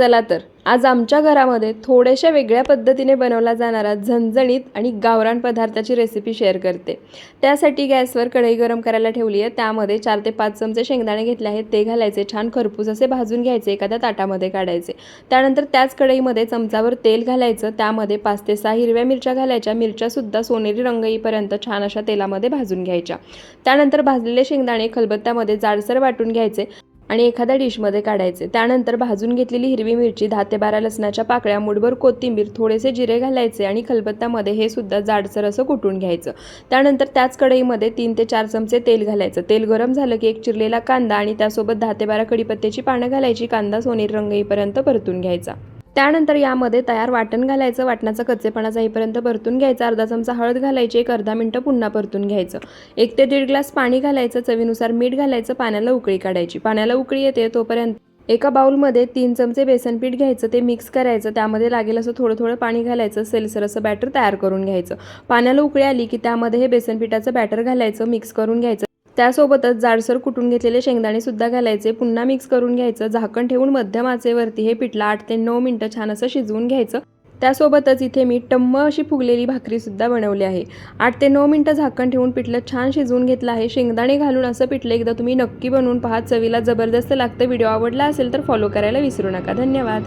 चला तर. आज आमच्या घरामध्ये थोड्याशा वेगळ्या पद्धतीने बनवला जाणारा झणझणीत आणि गावरान पदार्थाची रेसिपी शेअर करते. त्यासाठी गॅसवर कढई गरम करायला ठेवली आहे. त्यामध्ये चार ते पाच चमचे शेंगदाणे घेतले आहेत. ते घालायचे छान खरपूस असे भाजून घ्यायचे एखाद्या ताटामध्ये काढायचे. त्यानंतर त्याच कढईमध्ये चमचावर तेल घालायचं. त्यामध्ये पाच ते सहा हिरव्या मिरच्या घालायच्या. मिरच्यासुद्धा सोनेरी रंग येईपर्यंत छान अशा तेलामध्ये भाजून घ्यायच्या. त्यानंतर भाजलेले शेंगदाणे खलबत्त्यामध्ये जाडसर वाटून घ्यायचे. आणि एखाद्या डिशमध्ये काढायचे. त्यानंतर भाजून घेतलेली हिरवी मिरची दहा ते बारा लसणाच्या पाकळ्या मुठभर कोथिंबीर थोडेसे जिरे घालायचे आणि खलबत्त्यामध्ये हे सुद्धा जाडसर असं कुटून घ्यायचं. त्यानंतर त्याच कढईमध्ये तीन ते चार चमचे तेल घालायचं. तेल गरम झालं की एक चिरलेला कांदा आणि त्यासोबत दहा ते बारा कडीपत्त्याची पानं घालायची. कांदा सोनेरी रंग येईपर्यंत परतून घ्यायचा. त्यानंतर यामध्ये तयार वाटण घालायचं वाटणाचा कच्चेपणा जाईपर्यंत परतून घ्यायचा अर्धा चमचा हळद घालायची एक अर्धा मिनटं पुन्हा परतून घ्यायचं. एक ते दीड ग्लास पाणी घालायचं चवीनुसार मीठ घालायचं पाण्याला उकळी काढायची. पाण्याला उकळी येते तोपर्यंत एका बाउलमध्ये तीन चमचे बेसन पीठ घ्यायचं ते मिक्स करायचं. त्यामध्ये लागेल असं थोडं थोडं पाणी घालायचं सेलसर असं बॅटर तयार करून घ्यायचं. पाण्याला उकळी आली की त्यामध्ये हे बेसन पिठाचं बॅटर घालायचं मिक्स करून घ्यायचं. त्यासोबतच जाडसर कुटून घेतलेले शेंगदाणे सुद्धा घालायचे पुन्हा मिक्स करून घ्यायचं झाकण ठेवून मध्यम आचेवरती हे पिठलं आठ ते नऊ मिनटं छान असं शिजवून घ्यायचं. त्यासोबतच इथे मी टम्म अशी फुगलेली भाकरीसुद्धा बनवली आहे. आठ ते नऊ मिनटं झाकण ठेवून पिठलं छान शिजवून घेतलं आहे. शेंगदाणे घालून असं पिठलं एकदा तुम्ही नक्की बनवून पहा. चवीला जबरदस्त लागतं. व्हिडिओ आवडला असेल तर फॉलो करायला विसरू नका. धन्यवाद.